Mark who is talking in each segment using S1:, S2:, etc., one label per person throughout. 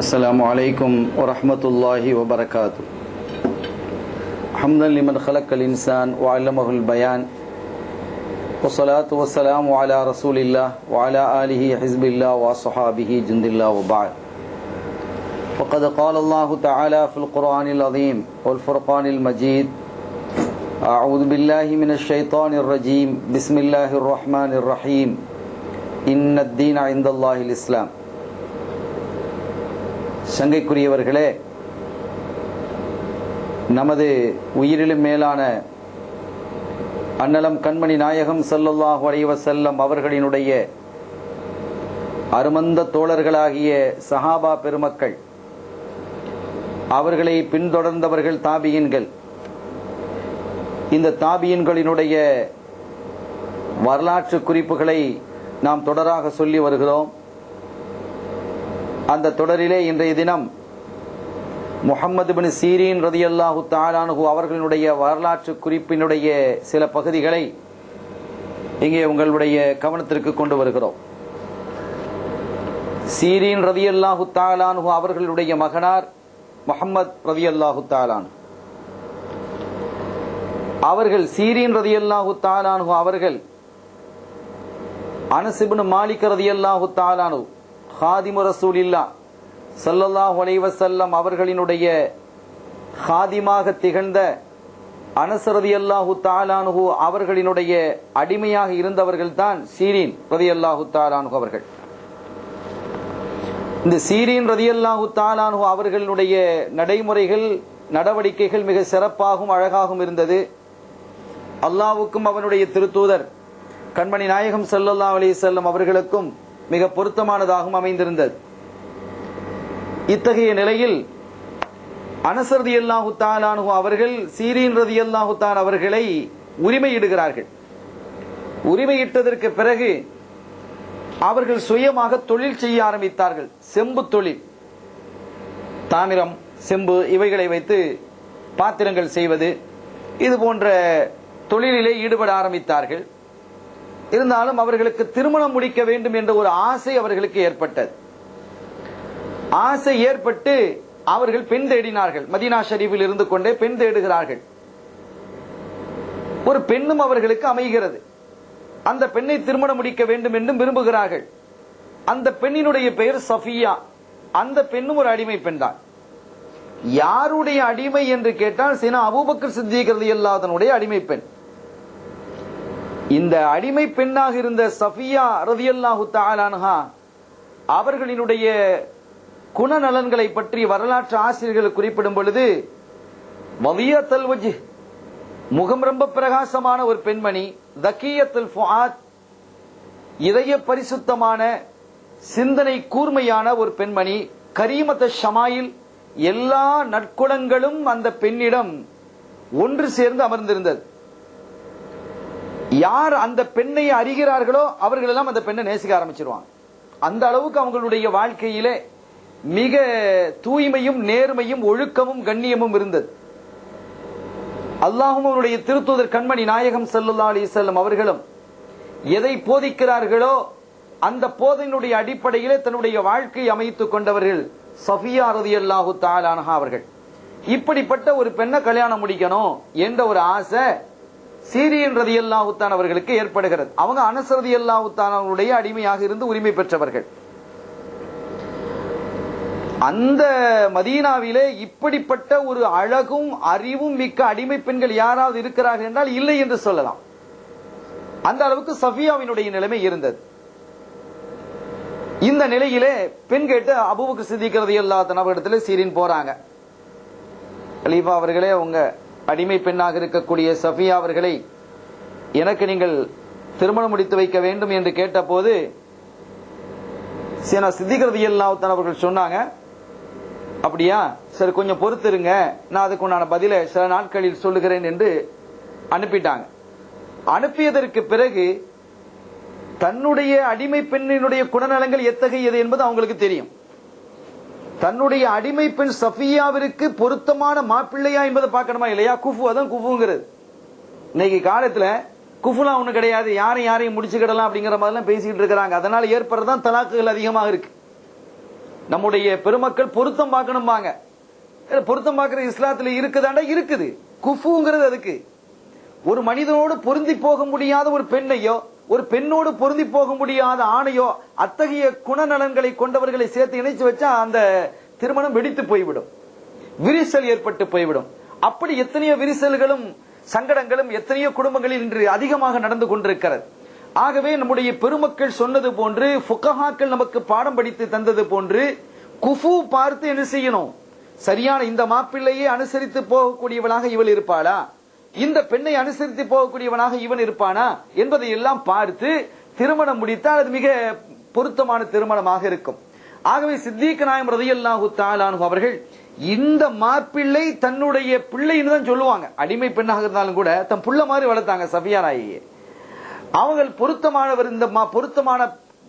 S1: السلام عليكم ورحمة الله وبركاته. حمدا لمن خلق الإنسان وعلمه البيان. والصلاة والسلام على رسول الله وعلى آله حزب الله وصحابه جند الله وبعد. وقد قال الله تعالى في القرآن العظيم والفرقان المجيد أعوذ بالله من الشيطان الرجيم. بسم الله الرحمن الرحيم. إن الدين عند الله الإسلام. சங்கைக்குரியவர்களே நமது உயிரிலும் மேலான அன்னலம் கண்மணி நாயகம் சல்லல்லாஹு அலைஹி செல்லம் அவர்களினுடைய அருமந்த தோழர்களாகிய சஹாபா பெருமக்கள் அவர்களை பின்தொடர்ந்தவர்கள் தாபியின்கள். இந்த தாபியின்களினுடைய வரலாற்று குறிப்புகளை நாம் தொடராக சொல்லி வருகிறோம். அந்த தொடரிலே இன்றைய தினம் முகமது பின் சீரீன் ரதியல்லாஹு தாலானு அவர்களுடைய வரலாற்று குறிப்பினுடைய சில பகுதிகளை இங்கே உங்களுடைய கவனத்திற்கு கொண்டு வருகிறோம். சீரீன் ரதியல்லாஹு தாலானு அவர்களுடைய மகனார் முகமது ரதியல்லாஹு தாலான் அவர்கள் சீரீன் ரதியல்லாஹு தாலானு அவர்கள் அனசிபின் மாலிக் ரதியல்லாஹு தாலானு ஹாதிமு ரசூலில்லா சல்லல்லாஹ் ஒலைவசல்லம் அவர்களினுடைய ஹாதிமாக திகழ்ந்த அனசரதி அல்லாஹு தாலானுகு அவர்களினுடைய அடிமையாக இருந்தவர்கள் தான் ரதி அல்லாஹு தாலானுகு அவர்கள் இந்த சீரீன் ரதி அல்லாஹு தாலானுகு அவர்களுடைய நடைமுறைகள் நடவடிக்கைகள் மிக சிறப்பாகவும் அழகாகவும் இருந்தது. அல்லாவுக்கும் அவனுடைய திருத்தூதர் கண்மணி நாயகம் சல்லல்லா அலி செல்லம் அவர்களுக்கும் மிக பொருத்தமானதாகவும் அமைந்திருந்தது. இத்தகைய நிலையில் அனசரதி அல்லாஹு தாலானு அவர்கள் சீரீன் ரதி அல்லாஹு தான் அவர்களை உரிமையிடுகிறார்கள். உரிமையிட்டதற்கு பிறகு அவர்கள் சுயமாக தொழில் செய்ய ஆரம்பித்தார்கள். செம்பு தொழில். தாமிரம் செம்பு இவைகளை வைத்து பாத்திரங்கள் செய்வது இது போன்ற தொழிலிலே ஈடுபட ஆரம்பித்தார்கள். இருந்தாலும் அவர்களுக்கு திருமணம் முடிக்க வேண்டும் என்ற ஒரு ஆசை அவர்களுக்கு ஏற்பட்டது. ஆசை ஏற்பட்டு அவர்கள் பெண் தேடினார்கள். மதீனா ஷரீஃபில் இருந்து கொண்டே பெண் தேடுகிறார்கள். ஒரு பெண்ணும் அவர்களுக்கு அமைகிறது. அந்த பெண்ணை திருமணம் முடிக்க வேண்டும் என்றும் விரும்புகிறார்கள். அந்த பெண்ணினுடைய பெயர் சஃபியா. அந்த பெண்ணும் ஒரு அடிமை பெண் தான் யாருடைய அடிமை என்று கேட்டால் சினா அபூபக்கர் சித்திகிறது இல்லாதனுடைய அடிமை பெண். இந்த அடிமை பெண்ணாக இருந்த சஃபியா ரதியல்லாஹு தாலான்ஹா அவர்களினுடைய குணநலன்களை பற்றி வரலாற்று ஆசிரியர்கள் குறிப்பிடும் பொழுது வலிய தல்வஜி முகம் ரொம்ப பிரகாசமான ஒரு பெண்மணி தக்கியத்தல் ஃபுஆத் இதய பரிசுத்தமான சிந்தனை கூர்மையான ஒரு பெண்மணி கரீமத்த ஷமாயில் எல்லா நற்குணங்களும் அந்த பெண்ணிடம் ஒன்று சேர்ந்து அமர்ந்திருந்தது. யார் அந்த பெண்ணை அறிகிறார்களோ அவர்கள் எல்லாம் அந்த பெண்ணை நேசிக்க ஆரம்பிச்சிருவாங்க. அந்த அளவுக்கு அவங்களுடைய வாழ்க்கையிலே மிக தூய்மையும் நேர்மையும் ஒழுக்கமும் கண்ணியமும் இருந்தது. அல்லாஹும் அவருடைய திருத்தூதர் கண்மணி நாயகம் செல்லுல்லா அலி செல்லம் அவர்களும் எதை போதிக்கிறார்களோ அந்த போதையினுடைய அடிப்படையிலே தன்னுடைய வாழ்க்கை அமைத்துக் கொண்டவர்கள் சஃபியா ரதி அல்லாஹு தாலானஹா அவர்கள். இப்படிப்பட்ட ஒரு பெண்ணை கல்யாணம் முடிக்கணும் என்ற ஒரு ஆசை சீரியன் ரதி அல்லாஹுத்தான் அவர்களுக்கு ஏற்படுகிறது. அவங்க அனசரதி அல்லாஹுத்தான் அவருடைய அடிமையாக இருந்து உரிமை பெற்றவர்கள். அந்த மதீனாவிலே இப்படிப்பட்ட ஒரு அழகும் அறிவும் மிக்க அடிமை பெண்கள் யாராவது இருக்கிறார்கள் என்றால் இல்லை என்று சொல்லலாம். அந்த அளவுக்கு சஃபியாவினுடைய நிலைமை இருந்தது. இந்த நிலையிலே பெண் கேட்டு அபுவுக்கு சிதிக்கிறது எல்லா தனவரிடத்துல சீரின் போறாங்க. கலீஃபா அவர்களே உங்க அடிமை பெண்ணாக இருக்கக்கூடிய சஃபியா அவர்களை எனக்கு நீங்கள் திருமணம் முடித்து வைக்க வேண்டும் என்று கேட்டபோது சித்திகிறது எல்லாத்தான் அவர்கள் சொன்னாங்க அப்படியா? சரி கொஞ்சம் பொறுத்திருங்க. நான் அதுக்கு உண்டான பதில சில நாட்களில் சொல்லுகிறேன் என்று அனுப்பிட்டாங்க. அனுப்பியதற்கு பிறகு தன்னுடைய அடிமை பெண்ணினுடைய குணநலங்கள் எத்தகையது என்பது அவங்களுக்கு தெரியும். தன்னுடைய அடிமை பெண் சஃபியாவிற்கு பொருத்தமான மாப்பிள்ளையா என்பதை பார்க்கணுமா இல்லையா? குஃபு அதான் குஃபுங்கிறது. இன்னைக்கு காலத்துல குஃபுலாம் ஒண்ணு கிடையாது. யாரையும் யாரையும் முடிச்சுக்கிடலாம் அப்படிங்கிற மாதிரிலாம் பேசிட்டு இருக்கிறாங்க. அதனால ஏற்படுறதுதான் தலாக்குகள் அதிகமாக இருக்கு. நம்முடைய பெருமக்கள் பொருத்தம் பார்க்கணும்பாங்க. பொருத்தம் பார்க்கறது இஸ்லாத்துல இருக்குதாண்டா? இருக்குது. குஃபுங்கிறது அதுக்கு. ஒரு மனிதனோடு பொருந்தி போக முடியாத ஒரு பெண்ணையோ ஒரு பெண்ணோடு பொருந்தி போக முடியாத ஆணையோ அத்தகைய குணநலன்களை கொண்டவர்களை சேர்த்து இணைச்சு வச்சா அந்த திருமணம் வெடித்து போய்விடும். விரிசல் ஏற்பட்டு போய்விடும். அப்படி எத்தனையோ விரிசல்களும் சங்கடங்களும் எத்தனையோ குடும்பங்களில் இன்று அதிகமாக நடந்து கொண்டிருக்கிறது. ஆகவே நம்முடைய பெருமக்கள் சொன்னது போன்று ஃபுகஹாக்கள் நமக்கு பாடம் படித்து தந்தது போன்று குஃபு பார்த்து என்ன செய்யணும்? சரியான இந்த மாப்பிள்ளையே அனுசரித்து போகக்கூடியவளாக இவள் இருப்பாளா? இந்த பெண்ணை அனுசரித்து போகக்கூடியவனாக இவன் இருப்பானா என்பதை எல்லாம் பார்த்து திருமணம் முடித்தால் அது மிக பொருத்தமான திருமணமாக இருக்கும். ஆகவே சித்திக் நாயம் ரதியல்லாஹு தாலானு அவர்கள் இந்த மாப்பிள்ளை தன்னுடைய பிள்ளைன்னு தான் சொல்லுவாங்க. அடிமை பெண்ணாக இருந்தாலும் கூட தன் புள்ள மாதிரி வளர்த்தாங்க சஃபியா நாயகியை அவங்க பொருத்தமானவர் இந்த மா- பொருத்தமான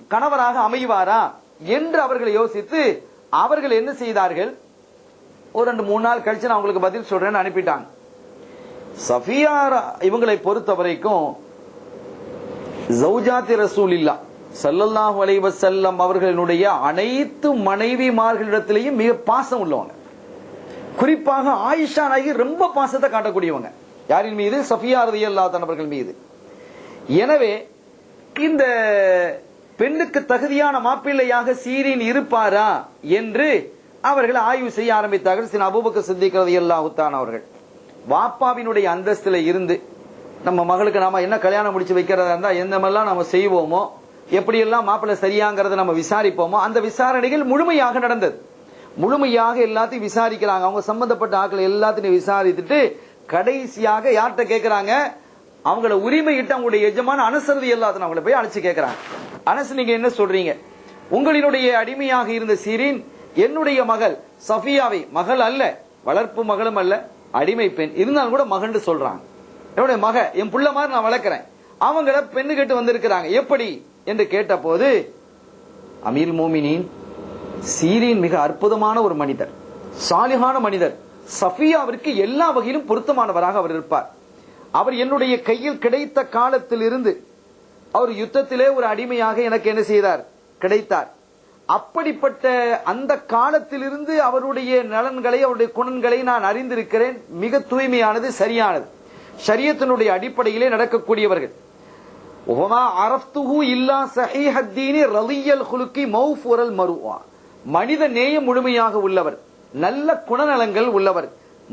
S1: கணவராக அமைவாரா என்று அவர்களை யோசித்து அவர்கள் என்ன செய்தார்கள்? ஒரு ரெண்டு மூணு நாள் கழிச்சு நான் உங்களுக்கு பதில் சொல்றேன்னு அனுப்பிட்டாங்க. சஃபியாரா இவங்களை பொறுத்த வரைக்கும் ஜௌஜாத்தி ரசூலில்லா சல்லல்லாஹ் அலைஹி செல்லம் அவர்களினுடைய அனைத்து மனைவிமார்களிடத்திலேயும் மிக பாசம் உள்ளவங்க. குறிப்பாக ஆயிஷா நாயகி ரொம்ப பாசத்தை காட்டக்கூடியவங்க. யாரின் மீது? சஃபியா ரதி அன்ஹா அவர்கள் மீது. எனவே இந்த பெண்ணுக்கு தகுதியான மாப்பிள்ளையாக சீரின் இருப்பாரா என்று அவர்கள் ஆய்வு செய்ய ஆரம்பித்தார்கள். சில அபூபக்க சிந்திக்கிறது எல்லா அவர்கள். வாப்பாவினுடைய அந்தஸ்துல இருந்து நம்ம மகளுக்கு நாம என்ன கல்யாணம் முடிச்சு வைக்கிறதா இருந்தா எந்த மாதிரிலாம் நம்ம செய்வோமோ எப்படியெல்லாம் மாப்பிள்ளை சரியாங்கிறத நம்ம விசாரிப்போமோ அந்த விசாரணைகள் முழுமையாக நடந்தது. முழுமையாக எல்லாத்தையும் விசாரிக்கிறாங்க. அவங்க சம்பந்தப்பட்ட ஆக்களை எல்லாத்தையும் விசாரித்துட்டு கடைசியாக யார்கிட்ட கேட்கிறாங்க அவங்கள உரிமையிட்டு அவங்களுடைய எஜமான அனுசரதி எல்லாத்தையும் அவங்கள போய் அழைச்சு கேட்கிறாங்க அனசு நீங்க என்ன சொல்றீங்க? உங்களினுடைய அடிமையாக இருந்த சீரின் என்னுடைய மகள் சஃபியாவை மகள் அல்ல வளர்ப்பு மகளும் அல்ல அடிமை பெண். இருந்தாலும் கூட மகன் சொல்றாங்க. என்னுடைய மக என் புள்ள மாதிரி நான் வளர்க்கிறேன். அவங்கள பெண்ணு கேட்டு வந்திருக்கிறாங்க. எப்படி? என்று கேட்ட போது அமீர் மோமினின் சீரின் மிக அற்புதமான ஒரு மனிதர் சாலிகான மனிதர் சஃபியாவிற்கு எல்லா வகையிலும் பொருத்தமானவராக அவர் இருப்பார். அவர் என்னுடைய கையில் கிடைத்த காலத்தில் இருந்து அவர் யுத்தத்திலே ஒரு அடிமையாக எனக்கு என்ன செய்தார்? கிடைத்தார். அப்படிப்பட்ட அந்த காலத்திலிருந்து அவருடைய நலன்களை அவருடைய குணங்களை நான் அறிந்திருக்கிறேன். மிக தூய்மையானது சரியானது. ஷரியத்தினுடைய அடிப்படையிலே நடக்கக்கூடியவர்கள். ஒமா அரஃப்துஹு இல்லா சஹீஹத்தீனி ரலியல் குலுக்கி மௌஃபுரல் மருவா. மனித நேயம் முழுமையாக உள்ளவர். நல்ல குணநலங்கள் உள்ளவர்.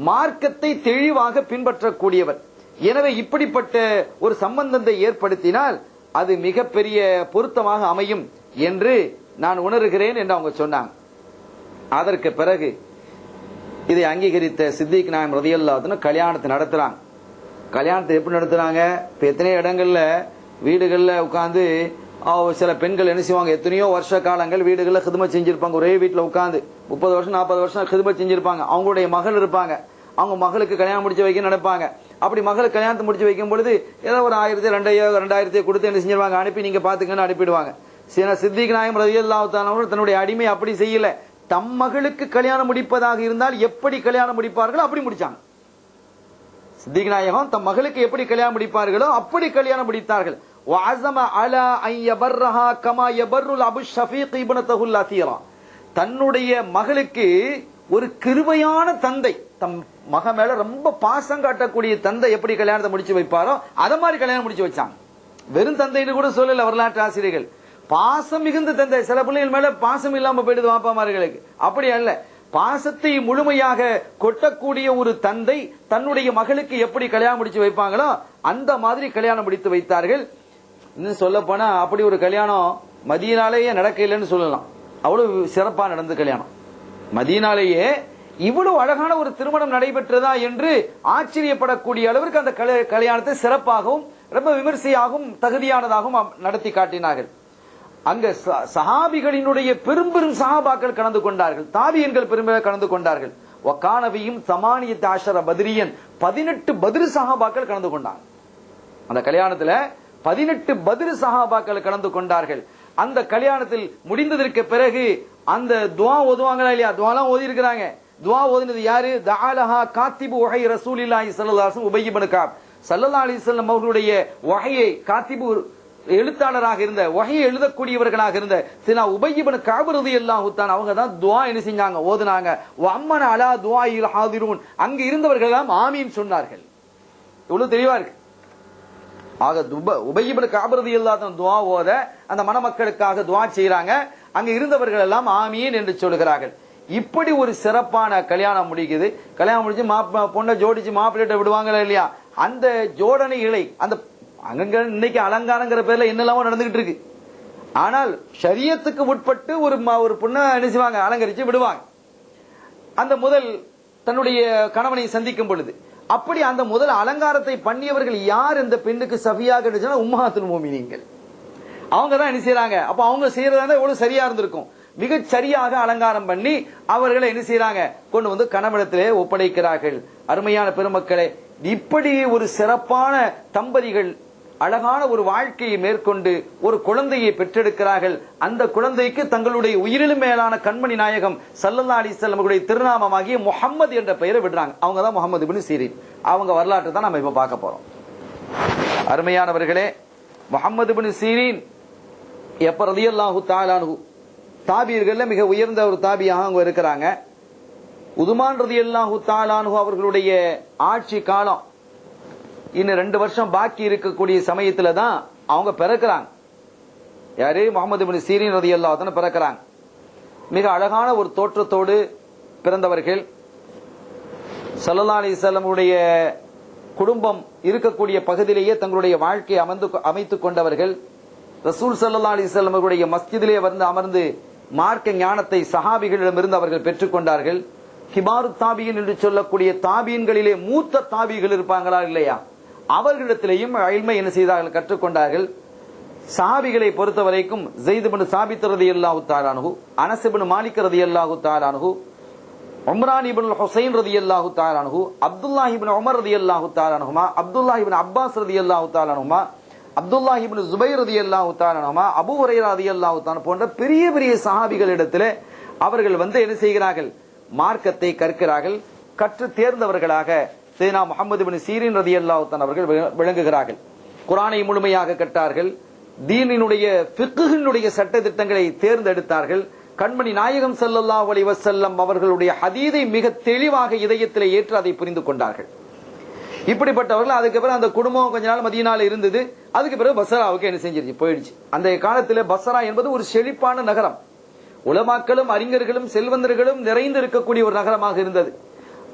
S1: மார்க்கத்தை தெளிவாக பின்பற்றக்கூடியவர். எனவே இப்படிப்பட்ட ஒரு சம்பந்தத்தை ஏற்படுத்தினால் அது மிகப்பெரிய பொருத்தமாக அமையும் என்று நான் உணர்கிறேன் என்று அவங்க சொன்னாங்க. அதற்கு பிறகு இதை அங்கீகரித்த சித்திக் நாயம் ரதியல்லாத்துன்னு கல்யாணத்தை நடத்துறாங்க. கல்யாணத்தை எப்படி நடத்துறாங்க? இப்ப எத்தனையோ இடங்கள்ல வீடுகள்ல உட்காந்து சில பெண்கள் என்ன செய்வாங்க? எத்தனையோ வருஷ காலங்கள் வீடுகளில் ஹிதமத் செஞ்சிருப்பாங்க. ஒரே வீட்டுல உட்காந்து முப்பது வருஷம் நாற்பது வருஷம் ஹிதமத் செஞ்சிருப்பாங்க. அவங்களுடைய மகள் இருப்பாங்க. அவங்க மகளுக்கு கல்யாணம் முடிச்சு வைக்க நடப்பாங்க அப்படி மகளுக்கு கல்யாணத்தை முடிச்சு வைக்கும் பொழுது ஏதோ ஒரு ஆயிரத்தி ரெண்டாயிரம் ரெண்டாயிரத்தி கொடுத்து என்ன செஞ்சிருவாங்க? அனுப்பி நீங்க பாத்துக்கன்னு அனுப்பிடுவாங்க. சில சித்திக் நாயம் ரதியல்லாத்தானவர்கள் தன்னுடைய அடிமை அப்படி செய்யல. தம் மகளுக்கு கல்யாணம் முடிப்பதாக இருந்தால் எப்படி கல்யாணம் முடிப்பார்களோ அப்படி முடிச்சாங்க. சித்திக் நாயகம் தம் மகளுக்கு எப்படி கல்யாணம் முடிப்பார்களோ அப்படி கல்யாணம் முடித்தார்கள். வாசம அலா ஐயபர்ரஹா கமா யபர்ருல் அபு ஷஃபீக் இப்னத்தஹுல் அசீரா. தன்னுடைய மகளுக்கு ஒரு கிருபையான தந்தை தம் மக மேல ரொம்ப பாசம் காட்டக்கூடிய தந்தை எப்படி கல்யாணத்தை முடிச்சு வைப்பாரோ அத மாதிரி கல்யாணம் முடிச்சு வச்சாங்க. வெறும் தந்தைன்னு கூட சொல்லல வரலாற்று ஆசிரியர்கள். பாசம் மிகுந்த தந்தை. சில பிள்ளைகள் மேல பாசம் இல்லாம போயிடுது வாப்பாமார்களுக்கு அப்படி அல்ல. பாசத்தை முழுமையாக கொட்டக்கூடிய ஒரு தந்தை தன்னுடைய மகளுக்கு எப்படி கல்யாணம் முடிச்சு வைப்பாங்களோ அந்த மாதிரி கல்யாணம் முடித்து வைத்தார்கள். இன்னும் சொல்ல போனா அப்படி ஒரு கல்யாணம் மதியனாலேயே நடக்கலைன்னு சொல்லலாம். அவ்வளவு சிறப்பா நடந்த கல்யாணம். மதியனாலேயே இவ்வளவு அழகான ஒரு திருமணம் நடைபெற்றதா என்று ஆச்சரியப்படக்கூடிய அளவிற்கு அந்த கல- கல்யாணத்தை சிறப்பாகவும் ரொம்ப விமர்சையாகவும் தகுதியானதாகவும் நடத்தி காட்டினார்கள். அங்க ச- சஹாபிகளினுடைய பெரும் பெரும் சஹாபாக்கள் கலந்து கொண்டார்கள். தாவியன்கள் பெருமையாக கலந்து கொண்டார்கள். ஒக்கானவியும் சமானிய தாஷர பதிரியன் பதினெட்டு பதிரு சஹாபாக்கள் கலந்து கொண்டாங்க. அந்த கல்யாணத்துல பதினெட்டு பதிரு சஹாபாக்கள் கலந்து கொண்டார்கள். அந்த கல்யாணத்தில் முடிந்ததற்கு பிறகு அந்த துவா ஓதுவாங்களா இல்லையா? துவாலாம் ஓதி இருக்கிறாங்க துவா ஓதினது யாரு? தாலஹா காத்திபு உகை ரசூலில்லாஹி ஸல்லல்லாஹு அலைஹி வஸல்லம் உபய் அவர்களுடைய உகையை காத்திபு எழுத்தாளராக இருந்த வகையை எழுதக்கூடியவர்களாக இருந்த சில உபயிபன் காபிரதி எல்லாம் அவங்க தான் துவா என்ன செஞ்சாங்க ஓதுனாங்க. அம்மன் அலா துவாயில் ஹாதிரூன். அங்கு இருந்தவர்கள் எல்லாம் ஆமீன் சொன்னார்கள். இவ்வளவு தெளிவா இருக்கு. ஆக துப உபயிபன் காபருதி இல்லாத துவா ஓத அந்த மணமக்களுக்காக துவா செய்யறாங்க அங்கு இருந்தவர்கள் எல்லாம் ஆமீன் என்று சொல்கிறார்கள் இப்படி ஒரு சிறப்பான கல்யாணம் முடிக்குது. கல்யாணம் முடிச்சு மாப்ப பொண்ணை ஜோடிச்சு மாப்பிள்ளைகிட்ட விடுவாங்களா இல்லையா? அந்த ஜோடனைகளை அந்த அங்கங்க இன்னைக்கு அலங்காரங்கிற பேர்ல என்னெல்லாமோ நடந்துகிட்டு இருக்கு. ஆனால் சரியத்துக்கு உட்பட்டு ஒரு ஒரு பொண்ணை நினைச்சுவாங்க அலங்கரிச்சு விடுவாங்க. அந்த முதல் தன்னுடைய கணவனை சந்திக்கும் பொழுது. அப்படி அந்த முதல் அலங்காரத்தை பண்ணியவர்கள் யார் இந்த பெண்ணுக்கு சபியாக இருந்துச்சுன்னா மோமினிங்கள் அவங்க தான் என்ன செய்யறாங்க அப்ப அவங்க செய்யறதா எவ்வளவு சரியா இருந்திருக்கும். மிக சரியாக அலங்காரம் பண்ணி அவர்களை என்ன செய்யறாங்க கொண்டு வந்து கணவனத்திலே ஒப்படைக்கிறார்கள். அருமையான பெருமக்களே இப்படி ஒரு சிறப்பான தம்பதிகள் அழகான ஒரு வாழ்க்கையை மேற்கொண்டு ஒரு குழந்தையை பெற்றெடுக்கிறார்கள். அந்த குழந்தைக்கு தங்களுடைய உயிரிலும் மேலான கண்மணி நாயகம் சல்லல்லா அலிசல்லமுடைய திருநாமமாகிய முகம்மது என்ற பெயரை விடுறாங்க. அவங்க தான் முகமது பின் சீரின். அவங்க வரலாற்றை தான் நம்ம இப்ப பார்க்க போறோம். அருமையானவர்களே முகமது பின் சீரின் எப்ப ரதியல்லாஹு தாலானு தாபியர்கள்ல மிக உயர்ந்த ஒரு தாபியாக அவங்க இருக்கிறாங்க. உதுமான் ரதியல்லாஹு தாலானு அவர்களுடைய ஆட்சி காலம் இன்னும் ரெண்டு வருஷம் பாக்கி இருக்கக்கூடிய சமயத்துல தான் அவங்க பிறக்கிறாங்க. யாரே? முகமது பின் சீரின் ரதி அல்லாத்தன பிறக்கிறாங்க. மிக அழகான ஒரு தோற்றத்தோடு பிறந்தவர்கள். சல்லல்லா அலிசல்லமுடைய குடும்பம் இருக்கக்கூடிய பகுதியிலேயே தங்களுடைய வாழ்க்கையை அமர்ந்து அமைத்துக் கொண்டவர்கள். ரசூல் சல்லா அலிசல்லம் அவர்களுடைய மஸ்ஜிதிலே வந்து அமர்ந்து மார்க்க ஞானத்தை சஹாபிகளிடமிருந்து அவர்கள் பெற்றுக்கொண்டார்கள் ஹிபாரு தாபியின் என்று சொல்லக்கூடிய தாபியன்களிலே மூத்த தாபிகள் இருப்பாங்களா இல்லையா? அவர்களிடத்திலேயும் அயல்மை என்ன செய்தார்கள்? கற்றுக்கொண்டார்கள். சாபிகளை பொறுத்த வரைக்கும் ஜெயிதுபின் சாபித் ரதி அல்லாஹு தாலானு அனசிபின் மாலிக் ரதி அல்லாஹு தாலானு உம்ரான் இபின் ஹுசைன் ரதி அல்லாஹு தாலானு அப்துல்லாஹ் இபின் உமர் ரதி அல்லாஹு தாலானுமா அப்துல்லாஹ் இபின் அப்பாஸ் ரதி அல்லாஹு தாலானுமா அப்துல்லாஹ் இபின் ஜுபை ரதி அல்லாஹு தாலானுமா அபு ஹுரைரா ரதி அல்லாஹு தான் போன்ற பெரிய பெரிய சஹாபிகளிடத்தில் அவர்கள் வந்து என்ன செய்கிறார்கள்? மார்க்கத்தை கற்கிறார்கள். கற்று தேர்ந்தவர்களாக சேனா முகமது பின் சீரின் ரதி அல்லாஹு அவர்கள் விளங்குகிறார்கள். குரானை முழுமையாக கட்டார்கள். தீனினுடைய பிக்குகினுடைய சட்ட திட்டங்களை தேர்ந்தெடுத்தார்கள். கண்மணி நாயகம் செல்லல்லா அலைஹி வசல்லம் அவர்களுடைய ஹதீதை மிக தெளிவாக இதயத்தில் ஏற்று அதை புரிந்து கொண்டார்கள். இப்படிப்பட்டவர்கள் அதுக்கு பிறகு அந்த குடும்பம் கொஞ்ச நாள் மதியனால இருந்தது. அதுக்கு பிறகு பசராவுக்கு என்ன செஞ்சிருச்சு? போயிடுச்சு. அந்த காலத்தில் பசரா என்பது ஒரு செழிப்பான நகரம். உலமாக்களும் அறிஞர்களும் செல்வந்தர்களும் நிறைந்து இருக்கக்கூடிய ஒரு நகரமாக இருந்தது.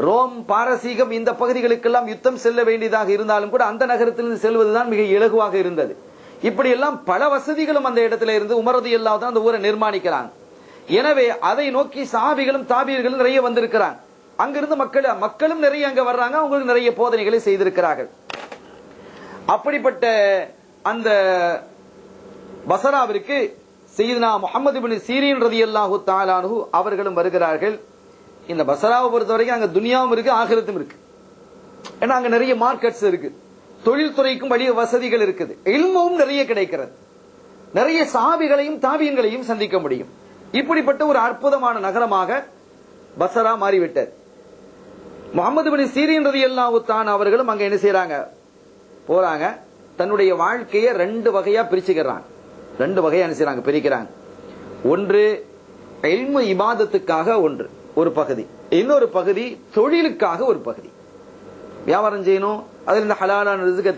S1: ரோம் பாரசீகம் இந்த பகுதிகளுக்கெல்லாம் யுத்தம் செல்ல வேண்டியதாக இருந்தாலும் கூட அந்த நகரத்திலிருந்து செல்வதுதான் மிக இலகுவாக இருந்தது. இப்படி எல்லாம் பல வசதிகளும் அந்த இடத்துல இருந்து உமரது எல்லாம் தான் அந்த ஊரை நிர்மாணிக்கிறாங்க எனவே அதை நோக்கி சாபிகளும் தாபியர்களும் நிறைய வந்திருக்கிறாங்க அங்கிருந்து மக்கள் மக்களும் நிறைய அங்க வர்றாங்க அவங்களுக்கு நிறைய போதனைகளை செய்திருக்கிறார்கள். அப்படிப்பட்ட அந்த பசராவிற்கு செய்தனா முகமது பின் சீரியன் ரதி அல்லாஹு தாலானு அவர்களும் வருகிறார்கள். இந்த பசராவை பொறுத்த வரைக்கும் அங்க துனியாவும் இருக்கு ஆகிரத்தும் இருக்கு. ஏன்னா அங்க நிறைய மார்க்கெட்ஸ் இருக்கு. தொழில்துறைக்கும் வழிய வசதிகள் இருக்குது. இல்மும் நிறைய கிடைக்கிறது. நிறைய சாவிகளையும் தாவியங்களையும் சந்திக்க முடியும். இப்படிப்பட்ட ஒரு அற்புதமான நகரமாக பசரா மாறிவிட்டது முகமது பின் சீரியன் ரதி அல்லாவுத்தான் அவர்களும் அங்க என்ன செய்யறாங்க போறாங்க. தன்னுடைய வாழ்க்கையை ரெண்டு வகையா பிரிச்சுக்கிறாங்க. ரெண்டு வகையா என்ன செய்யறாங்க பிரிக்கிறாங்க. ஒன்று எல்மு இபாதத்துக்காக ஒன்று. ஒரு பகுதி. இன்னொரு பகுதி தொழிலுக்காக ஒரு பகுதி. வியாபாரம் செய்யணும் அதில் இந்த ஹலாலான ரிசுக்க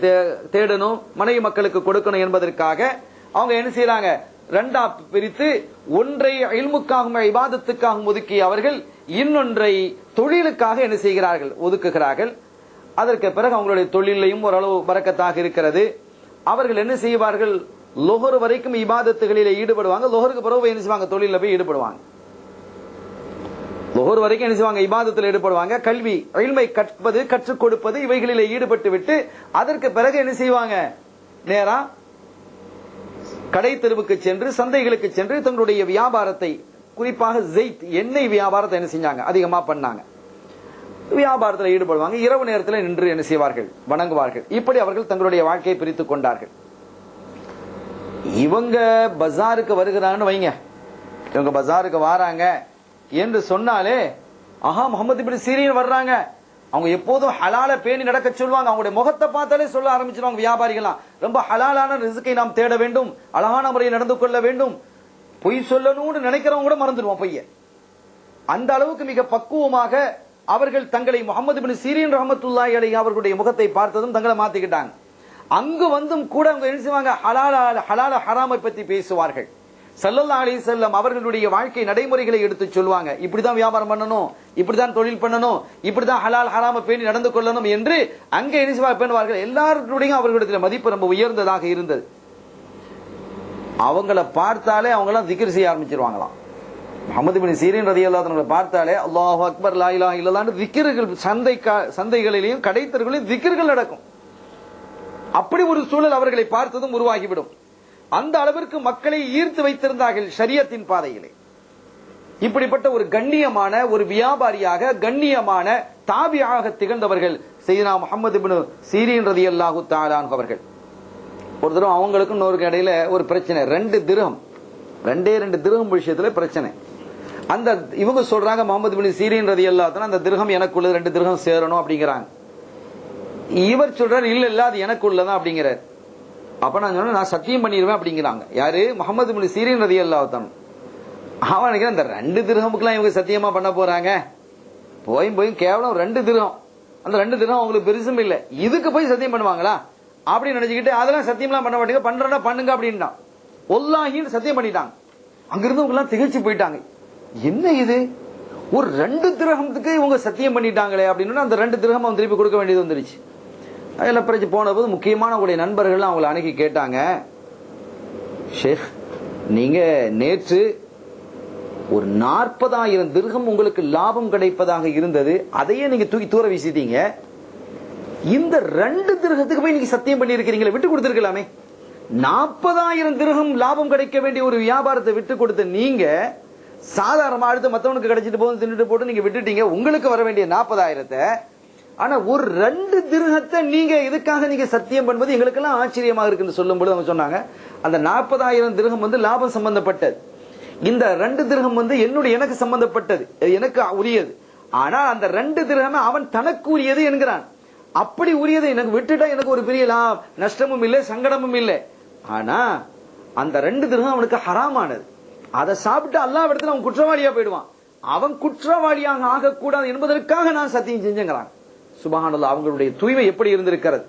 S1: தேடணும் மனைவி மக்களுக்கு கொடுக்கணும் என்பதற்காக அவங்க என்ன செய்யறாங்க ரெண்டா பிரித்து ஒன்றை அயல்முக்காகவும் இபாதத்துக்காகவும் ஒதுக்கிய அவர்கள் இன்னொன்றை தொழிலுக்காக என்ன செய்கிறார்கள்? ஒதுக்குகிறார்கள். அதற்கு பிறகு அவங்களுடைய தொழிலையும் ஓரளவு பறக்கத்தாக இருக்கிறது. அவர்கள் என்ன செய்வார்கள்? லொஹர் வரைக்கும் இபாதத்துகளில் ஈடுபடுவாங்க. லொஹருக்கு பிறகு என்ன செய்வாங்க? தொழில போய் ஈடுபடுவாங்க. லொஹர் வரைக்கும் என்ன செய்வாங்க? இபாதத்தில் ஈடுபடுவாங்க. கல்வி ரயில்மை கற்பது கற்றுக் கொடுப்பது இவைகளில் ஈடுபட்டு விட்டு அதற்கு பிறகு என்ன செய்வாங்க? நேரா கடை தெருவுக்கு சென்று சந்தைகளுக்கு சென்று தங்களுடைய வியாபாரத்தை குறிப்பாக ஜெயித் எண்ணெய் வியாபாரத்தை என்ன செஞ்சாங்க? அதிகமா பண்ணாங்க. வியாபாரத்தில் ஈடுபடுவாங்க. இரவு நேரத்தில் நின்று என்ன செய்வார்கள்? வணங்குவார்கள். இப்படி அவர்கள் தங்களுடைய வாழ்க்கையை பிரித்துக் கொண்டார்கள். இவங்க பஜாருக்கு வருகிறாங்கன்னு வைங்க. இவங்க பஜாருக்கு வராங்க. என்று சொன்னாலே ஆஹா முகமது இப்படி சீரியன் வர்றாங்க. அவங்க எப்போதும் ஹலால பேணி நடக்க சொல்லுவாங்க. அவங்களுடைய முகத்தை பார்த்தாலே சொல்ல ஆரம்பிச்சிருவாங்க வியாபாரிகளாம் ரொம்ப ஹலாலான ரிசுக்கை நாம் தேட வேண்டும். அழகான முறையில் நடந்து கொள்ள வேண்டும். பொய் சொல்லணும்னு நினைக்கிறவங்க கூட மறந்துடுவோம் பொய்ய. அந்த அளவுக்கு மிக பக்குவமாக அவர்கள் தங்களை முகமது பின் சீரியன் ரஹமத்துல்லாஹி அலி அவர்களுடைய முகத்தை பார்த்ததும் தங்களை மாத்திக்கிட்டாங்க. அங்கு வந்தும் கூட அவங்க என்ன செய்வாங்க? ஹலால ஹலால ஹராமை பத்தி பேசுவார்கள். சல்லல்லா அலி செல்லம் அவர்களுடைய வாழ்க்கை நடைமுறைகளை எடுத்து சொல்லுவாங்க. இப்படிதான் வியாபாரம் பண்ணணும் இப்படிதான் தொழில் பண்ணணும் இப்படிதான் ஹலால் ஹராம பேணி நடந்து கொள்ளணும் என்று அங்கே என்ன பண்ணுவார்கள் பேணுவார்கள்? எல்லாருடைய அவர்களுடைய மதிப்பு ரொம்ப உயர்ந்ததாக இருந்தது. அவங்கள பார்த்தாலே அவங்க எல்லாம் திக்ர் செய்ய ஆரம்பிச்சிருவாங்களாம். முகமது பின் சீரின் ரதி அல்லாதவங்களை பார்த்தாலே அல்லாஹ் அக்பர் லா இலாஹ இல்லல்லான்னு திக்ர்கள் சந்தை சந்தைகளிலையும் கடைத்தர்களையும் திக்ர்கள் நடக்கும். அப்படி ஒரு சூழல் அவர்களை பார்த்ததும் உருவாகிவிடும். அந்த அளவிற்கு மக்களை ஈர்த்து வைத்திருந்தார்கள் ஷரியத்தின் பாதையிலே. இப்படிப்பட்ட ஒரு கண்ணியமான ஒரு வியாபாரியாக கண்ணியமான தாபியாக திகழ்ந்தவர்கள் செய்தனா முகமது பின் சீரின் ரதி அல்லாஹு தாலான் அவர்கள். ஒரு தடவை அவங்களுக்கும் இன்னொரு இடையில ஒரு பிரச்சனை. ரெண்டு திருகம். ரெண்டே ரெண்டு திருகம் விஷயத்துல பிரச்சனை. அந்த இவங்க சொல்றாங்க முகமது பின் சீரின் ரதி அல்லாத்தன அந்த திருகம் எனக்குள்ள ரெண்டு திருகம் சேரணும் அப்படிங்கிறாங்க. இவர் சொல்றாரு இல்ல இல்ல அது எனக்குள்ளதான் அப்படிங்கிறார். அப்ப நான் சொன்னேன் நான் சத்தியம் பண்ணிடுவேன் அப்படிங்கிறாங்க. யாரு? முகமது முலி சீரியன் ரதி அல்லாத்தன் அவன் நினைக்கிறேன் இந்த ரெண்டு திருகமுக்கெல்லாம் இவங்க சத்தியமா பண்ண போறாங்க. போயும் போயும் கேவலம் ரெண்டு திருகம். அந்த ரெண்டு திருகம் அவங்களுக்கு பெருசும் இல்ல. இதுக்கு போய் சத்தியம் பண்ணுவாங்களா? அப்படின்னு நினைச்சுக்கிட்டு அதெல்லாம் சத்தியம்லாம் பண்ண மாட்டீங்க. பண்றா பண்ணுங்க அப்படின்னா ஒல்லாகின்னு சத்தியம் பண்ணிட்டாங்க. அங்க எல்லாம் திகழ்ச்சி போயிட்டாங்க. என்ன இது? ஒரு ரெண்டு திரகத்துக்கு இவங்க சத்தியம் பண்ணிட்டாங்களே அப்படின்னு அந்த ரெண்டு திரகம் அவன் திருப்பி கொடுக்க வேண்டியது வந்துருச்சு. அதில் பிரச்சனை போனபோது முக்கியமான உங்களுடைய நண்பர்கள் அவங்கள அணுகி கேட்டாங்க. ஷேக் நீங்க நேற்று ஒரு நாற்பதாயிரம் திருகம் உங்களுக்கு லாபம் கிடைப்பதாக இருந்தது. அதையே நீங்க தூக்கி தூர வீசிட்டீங்க. இந்த ரெண்டு திருகத்துக்கு போய் நீங்க சத்தியம் பண்ணி இருக்கிறீங்களே விட்டு கொடுத்துருக்கலாமே. நாற்பதாயிரம் திருகம் லாபம் கிடைக்க வேண்டிய ஒரு வியாபாரத்தை விட்டு கொடுத்த நீங்க சாதாரணமா அடுத்து மத்தவனுக்கு கிடைச்சிட்டு போகுது தின்னுட்டு போட்டு நீங்க விட்டுட்டீங்க. உங்களுக்கு வர வேண்டிய நாற்பதாயிரத்தை ஆனா ஒரு ரெண்டு திருகத்தை நீங்க இதுக்காக நீங்க சத்தியம் பண்ணுவது எங்களுக்கெல்லாம் ஆச்சரியமா இருக்குன்னு சொல்லும்போது அவங்க சொன்னாங்க அந்த நாற்பதாயிரம் திருகம் வந்து லாபம் சம்பந்தப்பட்டது. இந்த ரெண்டு திருகம் வந்து என்னுடைய எனக்கு சம்பந்தப்பட்டது. எனக்கு உரியது. ஆனா அந்த ரெண்டு திருகமே அவன் தனக்கு உரியது என்கிறான். அப்படி உரியதை எனக்கு விட்டுட்டா எனக்கு ஒரு பெரிய லா- நஷ்டமும் இல்லை சங்கடமும் இல்லை. ஆனா அந்த ரெண்டு திருகம் அவனுக்கு ஹராமானது. அதை சாப்பிட்டு அல்லா இடத்துல அவன் குற்றவாளியா போயிடுவான். அவன் குற்றவாளியாக ஆகக்கூடாது என்பதற்காக நான் சத்தியம் செஞ்சேங்கிறான். சுபஹானல்லாஹ் அவங்களுடைய தூய்மை எப்படி இருந்திருக்கிறது?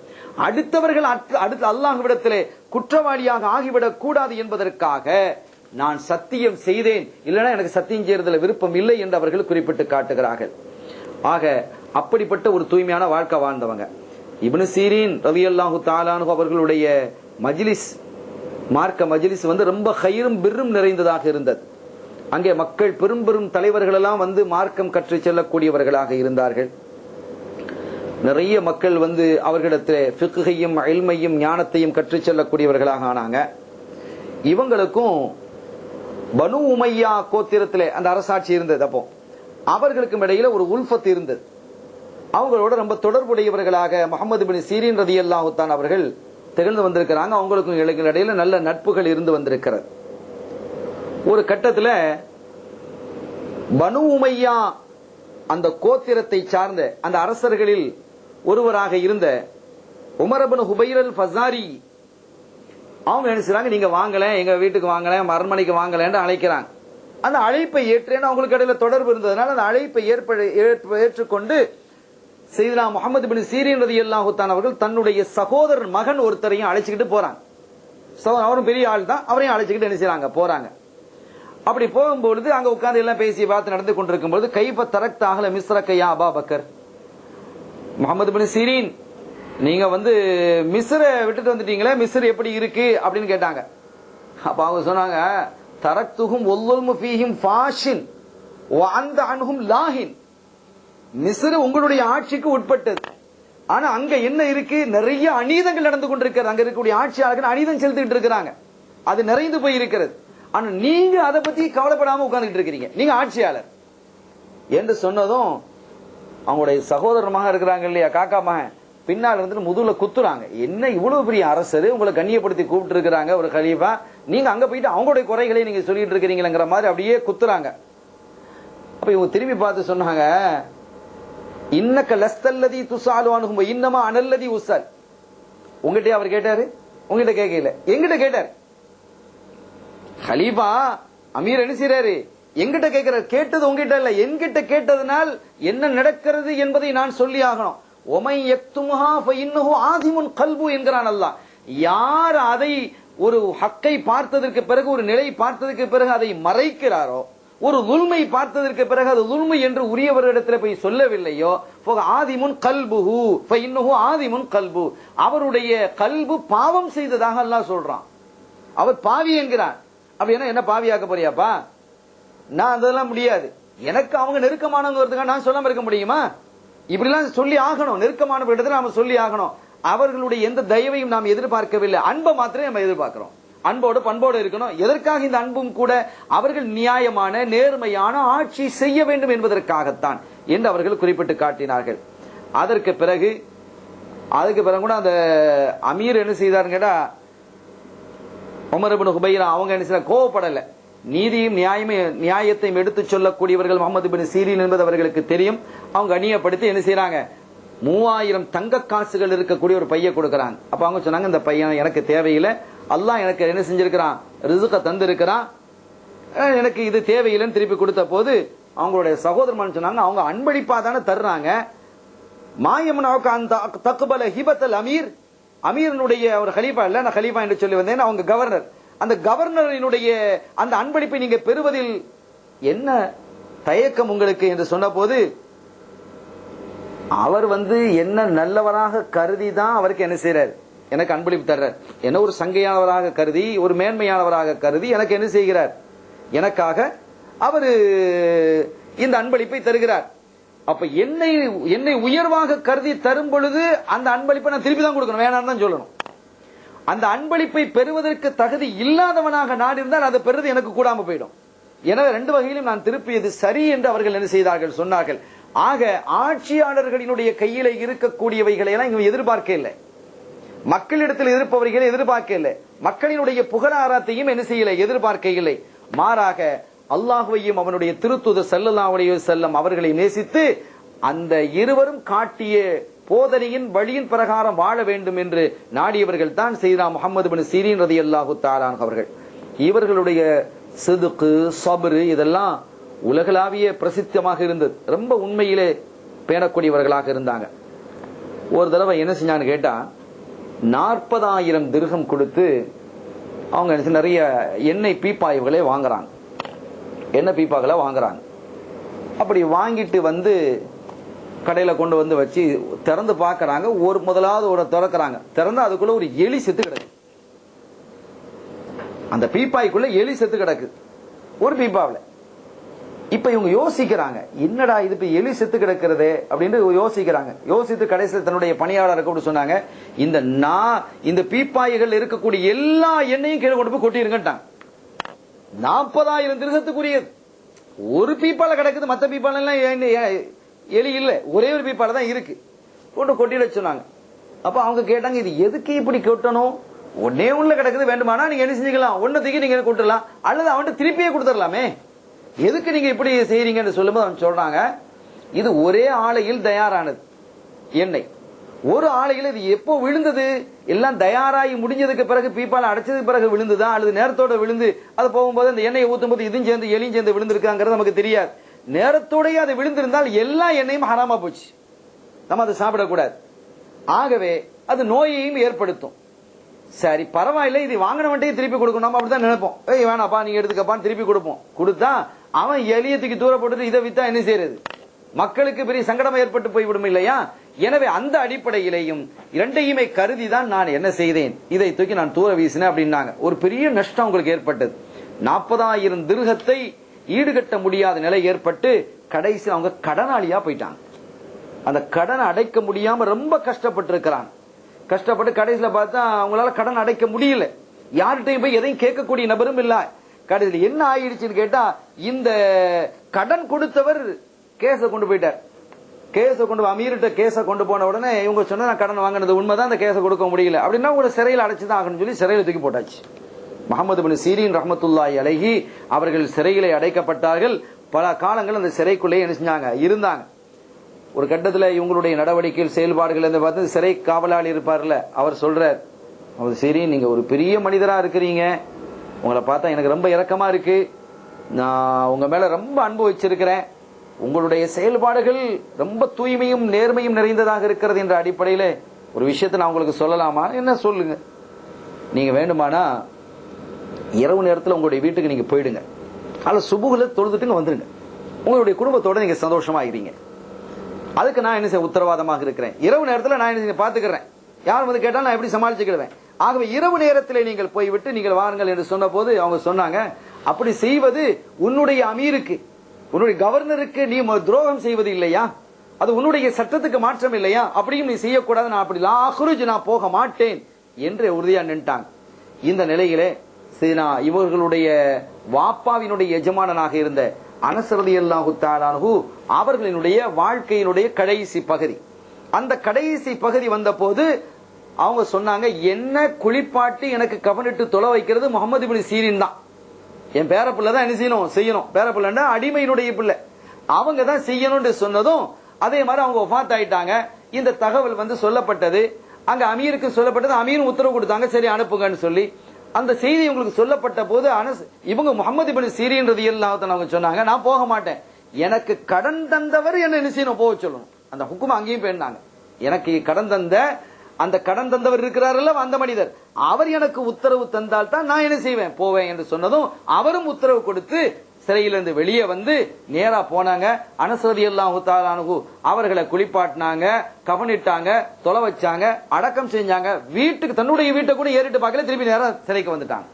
S1: அடுத்தவர்கள் அடுத்த அல்லாஹ்விடத்திலே குற்றவாளியாக ஆகிவிடக் கூடாது என்பதற்காக நான் சத்தியம் செய்தேன். இல்லைன்னா எனக்கு சத்தியம் செய்யறதுல விருப்பம் இல்லை என்று அவர்கள் குறிப்பிட்டு காட்டுகிறார்கள். ஆக அப்படிப்பட்ட ஒரு தூய்மையான வாழ்க்கை வாழ்ந்தவங்க. இப்னு சீரின் ரலியல்லாஹு தாலானு அவர்களுடைய மஜ்லிஸ் மார்க்க மஜ்லிஸ் வந்து ரொம்ப கயிறும் பிர்ரும் நிறைந்ததாக இருந்தது. அங்கே மக்கள் பெரும் பெரும் தலைவர்கள் எல்லாம் வந்து மார்க்கம் கற்றுச் செல்லக்கூடியவர்களாக இருந்தார்கள். நிறைய மக்கள் வந்து அவர்களிடத்தில் ஃபிக்ஹையும் அயல்மையும் ஞானத்தையும் கற்றுச் செல்லக்கூடியவர்களாக ஆனாங்க. இவங்களுக்கும் பனு உமையா கோத்திரத்தில் அந்த அரசாட்சி இருந்தது அப்போ. அவர்களுக்கும் இடையில ஒரு உல்ஃபத் இருந்தது. அவங்களோட ரொம்ப தொடர்புடையவர்களாக முகமது பின் சீரின் ரதி அல்லாஹுத்தான் அவர்கள் திகழ்ந்து வந்திருக்கிறாங்க. அவங்களுக்கும் இடையில நல்ல நட்புகள் இருந்து வந்திருக்கிறது. ஒரு கட்டத்தில் பனு உமையா அந்த கோத்திரத்தை சார்ந்த அந்த அரசர்களில் ஒருவராக இருந்த உமரபன் ஹுபைரல் ஃபசாரி அவங்க என்ன நீங்க வாங்கல எங்க வீட்டுக்கு வாங்கல அரண்மனைக்கு வாங்கலன்னு அழைக்கிறாங்க. அந்த அழைப்பை ஏற்றேன்னு அவங்களுக்கு இடையில தொடர்பு இருந்ததுனால அந்த அழைப்பை ஏற்ப- ஏற்றுக்கொண்டு செய்தனா முகமது பின் சீரியன் ரதி அல்லாஹுத்தான் அவர்கள் தன்னுடைய சகோதரர் மகன் ஒருத்தரையும் அழைச்சிக்கிட்டு போறாங்க. சகோதரன் அவரும் பெரிய ஆள் தான் அவரையும் அழைச்சிக்கிட்டு நினைச்சாங்க போறாங்க. அப்படி போகும்பொழுது அங்க உட்கார்ந்து எல்லாம் பேசி பார்த்து நடந்து கொண்டிருக்கும் பொழுது கைப்ப தரக்தாகல மிஸ்ரக்கையா Abu Bakr? Muhammad bin Sirin நீங்க வந்து மிஸ்ர விட்டுட்டு வந்துட்டீங்களே மிஸ்ர் எப்படி இருக்கு அப்படின்னு கேட்டாங்க. அப்ப அவங்க சொன்னாங்க தரத்துகும் ஒல்லுல்மு ஃபீஹிம் ஃபாஷின் அந்த அணுகும் லாஹின். மிஸ்ர் உங்களுடைய ஆட்சிக்கு உட்பட்டது. ஆனா அங்க என்ன இருக்கு? நிறைய அநீதங்கள் நடந்து கொண்டிருக்கிறது. அங்க இருக்கக்கூடிய ஆட்சியாளர்கள் அநீதம் செலுத்திட்டு இருக்கிறாங்க. அது நிறைந்து போய் இருக்கிறது. ஆனா நீங்க அதை பத்தி கவலைப்படாம உட்கார்ந்துட்டு இருக்கிறீங்க. நீங்க ஆட்சியாளர். என்று சொன்னதும் அவங்களுடைய சகோதரமாக இருக்கிறாங்க இல்லையா காக்கா மகன். பின்னால் வந்துட்டு முதுகுல குத்துறாங்க. என்ன இவ்வளவு பெரிய அரசர்? உங்களை கண்ணியப்படுத்தி கூப்பிட்டு இருக்கிறாங்க ஒரு கலீஃபா நீங்க அங்க போயிட்டு அவங்களுடைய குறைகளை நீங்க சொல்லிட்டு இருக்கிறீங்களேங்கிற மாதிரி அப்படியே குத்துறாங்க. அப்ப இவங்க திரும்பி பார்த்து சொன்னாங்க இன்னக்க லஸ்தல்லதி துசாலு அனுகும் இன்னமா அனல்லதி உசால் உங்ககிட்ட அவர் கேட்டாரு? உங்ககிட்ட கேட்கல. எங்கிட்ட கேட்டார்? ஹலீஃபா அமீர் என்ன செய்யறாரு எங்கிட்ட கேட்கிற கேட்டது உங்ககிட்ட இல்ல. என்கிட்ட கேட்டதனால் என்ன நடக்கிறது என்பதை நான் சொல்லி ஆகணும். ஒமை எக்துமுஹா ஆதிமுன் கல்பு என்கிறான் அல்லாஹ். யார் அதை ஒரு ஹக்கை பார்த்ததற்கு பிறகு ஒரு நிலை பார்த்ததற்கு பிறகு அதை மறைக்கிறாரோ ஒரு உள்மை பார்த்ததற்கு பிறகு அது உள்மை என்று உரியவரிடத்தில் போய் சொல்லவில்லையோ ஃபக ஆதிமுன் கல்புஹு ஃபஇன்னஹு ஆதிமுன் கல்பு. அவருடைய கல்பு பாவம் செய்ததாக எல்லாம் சொல்றான். அவர் பாவி என்கிறான். அப்படின்னா என்ன பாவியாக்க போறியாப்பா? நான் அதெல்லாம் முடியாது. எனக்கு அவங்க நெருக்கமானவங்க நான் சொல்லாம இருக்க முடியுமா? இப்படிலாம் சொல்லி ஆகணும். நெருக்கமானவர்கிட்ட நாம சொல்லி ஆகணும். அவர்களுடைய எந்த தயவையும் நாம் எதிர்பார்க்கவில்லை. அன்பை மாத்திரம் நம்ம எதிர்பார்க்கிறோம். அன்போடு பண்போடு இருக்கணும். எதற்காக இந்த அன்பும் கூட அவர்கள் நியாயமான நேர்மையான ஆட்சி செய்ய வேண்டும் என்பதற்காகத்தான் என்று அவர்கள் குறிப்பிட்டு காட்டினார்கள். அதற்கு பிறகு அதுக்கு பிறகு கூட அந்த அமீர் என்ன செய்தாருன்னு கேட்டா உமர் ஹுபைரா அவங்க என்ன செய்ய கோவப்படலை. நீதியும் நியாயமே நியாயத்தையும் எடுத்துச் சொல்லக்கூடியவர்கள் முகமது பின் சீரின் என்பது அவர்களுக்கு தெரியும். அவங்க அணியப்படுத்தி என்ன செய்யறாங்க மூவாயிரம் தங்க காசுகள் இருக்கக்கூடிய ஒரு பைய கொடுக்கறாங்க அப்ப அவங்க சொன்னாங்க இந்த பையன் எனக்கு தேவையில்லை. அல்லாஹ் எனக்கு என்ன செஞ்சிருக்கிறான்? ரிசுக்க தந்திருக்கிறான். எனக்கு இது தேவையில்லைன்னு திருப்பி கொடுத்த போது அவங்களுடைய சகோதரமான சொன்னாங்க அவங்க அன்பளிப்பா தானே தர்றாங்க. மாயமனாவுக்கு அந்த தக்குபல ஹிபத்தல் அமீர். அமீரனுடைய ஒரு ஹலீஃபா இல்ல நான் ஹலீஃபா என்று சொல்லி வந்தேன் அவங்க கவர்னர் அந்த கவர்னரினுடைய அந்த அன்பளிப்பை நீங்க பெறுவதில் என்ன தயக்கம் உங்களுக்கு என்று சொன்னபோது அவர் வந்து என்ன நல்லவராக கருதி தான் அவருக்கு என்ன செய்யறாரு எனக்கு அன்பளிப்பு தர்றார். என்ன ஒரு சங்கையானவராக கருதி ஒரு மேன்மையானவராக கருதி எனக்கு என்ன செய்கிறார்? எனக்காக அவர் இந்த அன்பளிப்பை தருகிறார். அப்ப என்னை என்னை உயர்வாக கருதி தரும் பொழுது அந்த அன்பளிப்பை நான் திருப்பி தான் கொடுக்கணும். வேணாம் தான் சொல்லணும். அந்த அன்பளிப்பை பெறுவதற்கு தகுதி இல்லாதவனாக நான் இருந்தால் அதை பெறுவது எனக்கு கூடாம போயிடும். எனவே ரெண்டு வகையிலும் நான் திருப்பியது சரி என்று அவர்கள் என்ன செய்தார்கள்? சொன்னார்கள். ஆக ஆட்சியாளர்களினுடைய கையில இருக்கக்கூடியவைகளை எல்லாம் இங்க எதிர்பார்க்க இல்லை. மக்களிடத்தில் இருப்பவர்களை எதிர்பார்க்க இல்லை. மக்களினுடைய புகழாரத்தையும் என்ன செய்யல? எதிர்பார்க்க இல்லை. மாறாக அல்லாஹுவையும் அவனுடைய திருத்துத செல்லல்லாவுடைய செல்லம் அவர்களை நேசித்து அந்த இருவரும் காட்டிய போதனையின் வழியின் பிரகாரம் வாழ வேண்டும் என்று நாடியவர்கள் தான் செய்தா முகமது பின் சீரின் ரதி அல்லாஹு தாலான் அவர்கள். இவர்களுடைய சிதுக்கு சபரு இதெல்லாம் உலகளாவிய பிரசித்தமாக இருந்தது. ரொம்ப உண்மையிலே பேணக்கூடியவர்களாக இருந்தாங்க. ஒரு தடவை என்ன செஞ்சான்னு கேட்டா நாற்பதாயிரம் திருகம் கொடுத்து அவங்க என்ன நிறைய எண்ணெய் பீப்பாய்வுகளை வாங்குறாங்க. எண்ணெய் பீப்பாக்களை வாங்குறாங்க. அப்படி வாங்கிட்டு வந்து கடையில கொண்டு வந்து வச்சு திறந்து பார்க்குறாங்க. ஒரு முதலாவது ஒரு திறக்கிறாங்க. திறந்து அதுக்குள்ள ஒரு எலி செத்து கிடக்கு. அந்த பீப்பாய்க்குள்ள எலி செத்து கிடக்கு. ஒரு பீப்பாவில். இப்ப இவங்க யோசிக்கிறாங்க என்னடா இது இப்ப எலி செத்து கிடக்கிறது? அப்படின்னு யோசிக்கிறாங்க. யோசித்து கடைசியில் தன்னுடைய பணியாளர் கூப்பிட்டு சொன்னாங்க இந்த நான் இந்த பீப்பாய்கள் இருக்கக்கூடிய எல்லா எண்ணையும் கீழே கொண்டு போய் கொட்டிருங்கட்டான் நாற்பதாயிரம் திருகத்துக்குரியது. ஒரு பீப்பால கிடக்குது மத்த பீப்பால எல்லாம் எலி இல்ல. ஒரே ஒரு பீப்பால தான் இருக்கு. கொண்டு கொட்டிட சொன்னாங்க. அப்ப அவங்க கேட்டாங்க இது எதுக்கு இப்படி கொட்டணும்? ஒன்னே உள்ள கிடக்குது வேண்டுமானா நீங்க என்ன செஞ்சுக்கலாம்? ஒன்னு தூக்கி நீங்க கொடுத்துடலாம் அல்லது அவன்கிட்ட திருப்பியே கொடுத்துடலாமே? எதுக்கு நீங்க இப்படி செய்யறீங்கன்னு சொல்லும்போது அவன் சொல்றாங்க இது ஒரே ஆலையில் தயாரானது. எண்ணெய் ஒரு ஆலையில் இது எப்போ விழுந்தது? எல்லாம் தயாராகி முடிஞ்சதுக்கு பிறகு பீப்பால் அடைச்சதுக்கு பிறகு விழுந்துதான் அல்லது நேரத்தோட விழுந்து அது போகும்போது அந்த எண்ணெயை ஊத்தும் போது இதுவும் சேர்ந்து எலியும் சேர்ந்து விழுந்திருக்காங்கிறது நமக்கு தெரியாது. நேரத்தோடயே அது விழுந்திருந்தால் எல்லா எண்ணெயும் ஹராமா போச்சு. நம்ம அதை சாப்பிடக்கூடாது. ஆகவே அது நோயையும் ஏற்படுத்தும். சரி பரவாயில்ல இது வாங்கினவன்ட்டே திருப்பி கொடுக்கணும். நம்ம அப்படிதான் நினைப்போம். ஏய் வேணாப்பா நீங்க எடுத்துக்கப்பான்னு திருப்பி கொடுப்போம். கொடுத்தா அவன் எளியத்துக்கு தூர போட்டுட்டு இதை வித்தா என்ன செய்யறது? மக்களுக்கு பெரிய சங்கடம் ஏற்பட்டு போய்விடும் இல்லையா? எனவே அந்த அடிப்படையிலையும் இரண்டையுமே கருதி தான் நான் என்ன செய்தேன். இதை தூக்கி நான் தூர வீசினேன் அப்படின்னாங்க. ஒரு பெரிய நஷ்டம் உங்களுக்கு ஏற்பட்டது. நாற்பதாயிரம் திருகத்தை ஈடுகட்ட முடியாத நிலை ஏற்பட்டு கடைசி அவங்க கடனாளியா போயிட்டாங்க. அந்த கடனை அடைக்க முடியாம ரொம்ப கஷ்டப்பட்டு இருக்கிறாங்க கஷ்டப்பட்டு கடைசியில பார்த்தா அவங்களால கடன் அடைக்க முடியல. யார்கிட்டையும் போய் எதையும் கேட்கக்கூடிய நபரும் இல்ல. கடைசியில் என்ன ஆயிடுச்சுன்னு கேட்டா இந்த கடன் கொடுத்தவர் கேஸ கொண்டு போயிட்டார். கேஸ கொண்டு அமீர்கிட்ட கேஸ கொண்டு போன உடனே இவங்க சொன்னா நான் கடன் வாங்கினது உண்மைதான் அந்த கேஸை கொடுக்க முடியல. அப்படின்னா உங்களை சிறையில் அடைச்சுதான் ஆகணும்னு சொல்லி சிறையில் தூக்கி போட்டாச்சு. முகமது பின் சீரின் ரஹமத்துல்லாய் அழகி அவர்கள் சிறையிலே அடைக்கப்பட்டார்கள். பல காலங்கள் அந்த சிறைக்குள்ளே என்ன செஞ்சாங்க இருந்தாங்க. ஒரு கட்டத்தில் இவங்களுடைய நடவடிக்கைகள் செயல்பாடுகள் என்று பார்த்து சிறை காவலாளி இருப்பார்ல அவர் சொல்றார் அவர் சரி நீங்க ஒரு பெரிய மனிதரா இருக்கிறீங்க. உங்களை பார்த்தா எனக்கு ரொம்ப இறக்கமா இருக்கு. நான் உங்க மேல ரொம்ப அன்பு வச்சிருக்கிறேன். உங்களுடைய செயல்பாடுகள் ரொம்ப தூய்மையும் நேர்மையும் நிறைந்ததாக இருக்கிறது என்ற அடிப்படையில் ஒரு விஷயத்தை நான் உங்களுக்கு சொல்லலாமா? என்ன சொல்லுங்க. நீங்க வேண்டுமானா இரவு நேரத்தில் உங்களுடைய வீட்டுக்கு நீங்க போயிடுங்க. அல்ல சுபுகில் தொழுதுட்டுங்க வந்துருங்க. உங்களுடைய குடும்பத்தோட நீங்க சந்தோஷமாக இருக்கிறீங்க அதுக்கு நான் என்ன செய்ய உத்தரவாதமாக இருக்கிறேன். இரவு நேரத்தில் நான் என்ன செய்ய யார் வந்து கேட்டாலும் நான் எப்படி சமாளிச்சுக்கிடுவேன். ஆகவே இரவு நேரத்தில் நீங்கள் போய்விட்டு நீங்கள் வாருங்கள் என்று சொன்ன போது அவங்க சொன்னாங்க அப்படி செய்வது உன்னுடைய அமீருக்கு உன்னுடைய கவர்னருக்கு நீ ம- துரோகம் செய்வது இல்லையா? அது உன்னுடைய சட்டத்துக்கு மாற்றம் இல்லையா? அப்படியும் நீ செய்யக்கூடாது. நான் அப்படி லாகுருஜ் நான் போக மாட்டேன். என்று உறுதியா நின்ட்டாங்க. இந்த நிலையிலே சீனா இவர்களுடைய வாப்பாவினுடைய எஜமானனாக இருந்த அனசரதி அல்லாஹு தாலானு அவர்களினுடைய வாழ்க்கையினுடைய கடைசி பகுதி. அந்த கடைசி பகுதி வந்த போது அவங்க சொன்னாங்க என்ன குளிப்பாட்டி எனக்கு கவனிட்டு தொலை வைக்கிறது முகமது பின் சீரின் தான். என் பேர பிள்ளை தான் என்ன செய்யணும்? செய்யணும். பேர பிள்ளைன்னா அடிமையினுடைய பிள்ளை. அவங்க தான் செய்யணும்னு சொன்னதும் அதே மாதிரி அவங்க ஒஃபாத் ஆயிட்டாங்க இந்த தகவல் வந்து சொல்லப்பட்டது. அங்க அமீருக்கு சொல்லப்பட்டது. அமீரும் உத்தரவு கொடுத்தாங்க. சரி அனுப்புங்கன்னு சொல்லி அந்த செய்தி உங்களுக்கு சொல்லப்பட்ட போது அனஸ் இவங்க முகமது பின் சீரியன்றது இல்லாத அவங்க சொன்னாங்க. நான் போக மாட்டேன். எனக்கு கடன் தந்தவர் என்ன நிச்சயம் செய்யணும்? போக சொல்லணும். அந்த ஹுக்கும் அங்கேயும் போயிருந்தாங்க எனக்கு கடன் தந்த அந்த கடன் தந்தவர் இருக்கிறாரல்ல அந்த மனிதர். அவர் எனக்கு உத்தரவு தந்தால் தான் நான் என்ன செய்வேன்? போவேன் என்று சொன்னதும் அவரும் உத்தரவு கொடுத்து சிறையிலிருந்து வெளியே வந்து நேரா போனாங்க. அனசரதி அல்லாஹு அவர்களை குளிப்பாட்டினாங்க கவனிட்டாங்க தொலை வச்சாங்க அடக்கம் செஞ்சாங்க. வீட்டுக்கு தன்னுடைய வீட்டை கூட ஏறிட்டு பார்க்கல திருப்பி நேரம் சிறைக்கு வந்துட்டாங்க.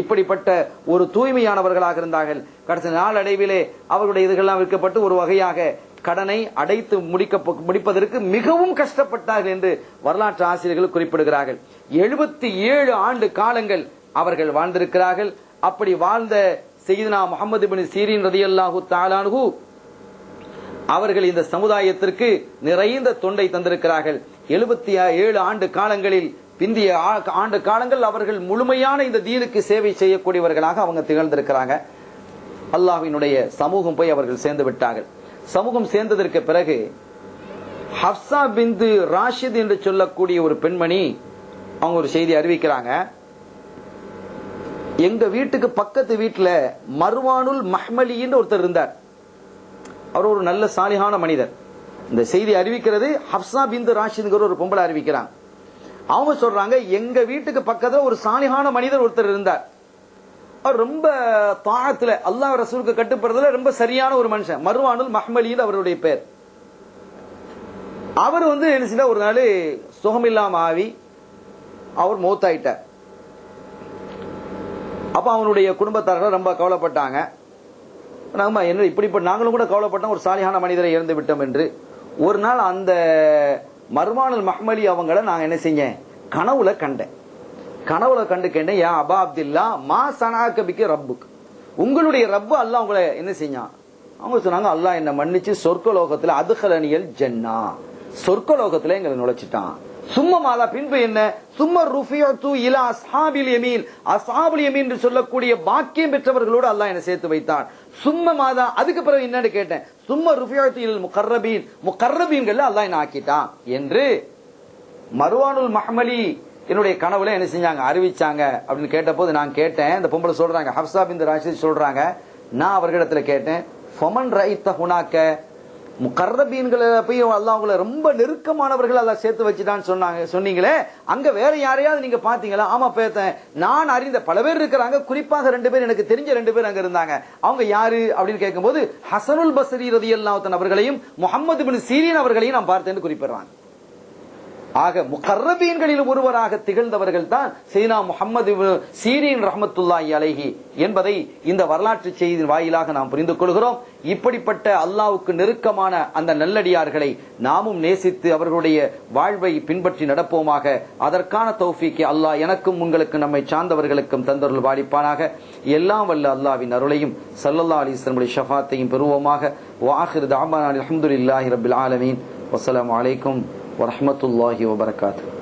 S1: இப்படிப்பட்ட ஒரு தூய்மையானவர்களாக இருந்தார்கள். கடைசி நாளடைவிலே அவர்களுடைய இதுகள்லாம் விற்கப்பட்டு ஒரு வகையாக கடனை அடைத்து முடிக்க முடிப்பதற்கு மிகவும் கஷ்டப்பட்டார்கள் என்று வரலாற்று ஆசிரியர்கள் குறிப்பிடுகிறார்கள். எழுபத்தி ஏழு ஆண்டு காலங்கள் அவர்கள் வாழ்ந்திருக்கிறார்கள். அப்படி வாழ்ந்த செய்தனா முகமது பின் சீரின் ரதியல்லாஹு தாலானு அவர்கள் இந்த சமுதாயத்திற்கு நிறைந்த தொண்டை தந்திருக்கிறார்கள். எழுபத்தி ஏழு ஆண்டு காலங்களில் பிந்திய ஆ- ஆண்டு காலங்கள் அவர்கள் முழுமையான இந்த தீனுக்கு சேவை செய்யக்கூடியவர்களாக அவங்க திகழ்ந்திருக்கிறாங்க. அல்லாஹினுடைய சமூகம் போய் அவர்கள் சேர்ந்து விட்டார்கள். சமூகம் சேர்ந்ததற்கு பிறகு ஹப்சா பிந்து ராஷித் என்று சொல்லக்கூடிய ஒரு பெண்மணி அவங்க ஒரு செய்தி அறிவிக்கிறாங்க. எங்க வீட்டுக்கு பக்கத்து வீட்டுல மர்வானுல் மஹ்மலின்னு ஒருத்தர் இருந்தார். அவர் ஒரு நல்ல சாலிகான மனிதர். இந்த செய்தி அறிவிக்கிறது ஹப்சா பிந்து ராஷிதுங்கிற ஒரு பொம்பளை அறிவிக்கிறாங்க அவங்க சொல்றாங்க எங்க வீட்டுக்கு பக்கத்துல ஒரு சாலிகான மனிதர் ஒருத்தர் இருந்தார். அவர் ரொம்ப தாகத்துல அல்லாஹ் ரசூலுக்கு கட்டுப்படுறதுல ரொம்ப சரியான ஒரு மனுஷன். மர்வானுல் மஹ்மலின்னு அவருடைய பேர். அவர் வந்து என்ன செய்தார், ஒரு நாள் சுகமில்லாம ஆவி அவர் மௌத்தாயிட்டார். அப்ப அவனுடைய குடும்பத்தார்கள் ரொம்ப கவலைப்பட்டாங்க. நம்ம என்ன இப்படிப்பட்ட நாங்களும் கூட கவலைப்பட்டோம் ஒரு சாலியான மனிதரை இறந்து விட்டோம் என்று. ஒரு நாள் அந்த மர்மானல் மஹ்மலி அவங்கள நான் என்ன செஞ்சேன்? கனவுல கண்டேன். கனவுல கண்டு கேட்டேன் யா அபா அப்துல்லா மா சனாகபிக்கு ரப்புக்கு உங்களுடைய ரப்பு அல்லாஹ் உங்களை என்ன செஞ்சான்? அவங்க சொன்னாங்க அல்லாஹ் என்ன மன்னிச்சு சொர்க்கலோகத்துல அதுகலனியல் ஜென்னா. சொர்க்கலோகத்துல எங்களை நுழைச்சிட்டான். சும்மா பின்பு என்ன? சும்மா ருஃபியத்து இலா அஸ்ஹாபில் எமீன் அஸ்ஹாபுல் எமீன் என்று சொல்லக்கூடிய பாக்கியம் பெற்றவர்களோடு அல்லாஹ் என்ன சேர்த்து வைத்தான். சும்மா மாதா அதுக்கு பிறகு என்னன்னு கேட்டேன். சும்மா ருஃபியத்து இல் முகர்ரபீன். முகர்ரபீன்கள் அல்லாஹ் என்ன ஆக்கிட்டான். என்று மருவானுல் மஹ்மலி என்னுடைய கனவுல என்ன செஞ்சாங்க? அறிவிச்சாங்க. அப்படின்னு கேட்ட போது நான் கேட்டேன். இந்த பொம்பளை சொல்றாங்க. ஹப்சா பின் ராஷித் சொல்றாங்க. நான் அவர்களிடத்துல கேட்டேன். ஃபமன் ரைத்த ஹுனாக்க முகர்ரபீன்களை போய் அல்லாஹ் அவங்கள ரொம்ப நெருக்கமானவர்கள் அல்லாஹ் சேர்த்து வச்சுட்டான்னு சொன்னாங்க. சொன்னீங்களே அங்க வேற யாரையாவது நீங்க பாத்தீங்களா ஆமா பேத்தேன். நான் அறிந்த பல பேர் இருக்கிறாங்க. குறிப்பாக ரெண்டு பேர் எனக்கு தெரிஞ்ச ரெண்டு பேர் அங்க இருந்தாங்க. அவங்க யாரு அப்படின்னு கேட்கும்போது ஹசனுல் பஸ்ரி ரதியல்லாஹு அவர்களையும் முகமது பின் சீரியன் அவர்களையும் நான் பார்த்தேன்னு குறிப்பிடுறாங்க. ஆக முகர்ரபீன்களில் ஒருவராக திகழ்ந்தவர்கள் தான் சீனா முகமது சீரின் ரஹமத்துல்லாஹி அலைஹி என்பதை இந்த வரலாற்று செய்தியின் வாயிலாக நாம் புரிந்து கொள்கிறோம். இப்படிப்பட்ட அல்லாவுக்கு நெருக்கமான அந்த நல்லடியார்களை நாமும் நேசித்து அவர்களுடைய வாழ்வை பின்பற்றி நடப்போமாக. அதற்கான தௌஃபிக்கு அல்லாஹ் எனக்கும் உங்களுக்கு நம்மை சார்ந்தவர்களுக்கும் தந்தருள் வாடிப்பானாக. எல்லாம் வல்ல அல்லாவின் அருளையும் சல்லல்லா அலிஸ்லமுடைய ஷஃபாத்தையும் பெறுவோமாக. வாஹிர் தாமான் அலமதுல்லாஹி ரபில் ஆலமீன். வசலாம் அலைக்கும் ورحمة الله وبركاته.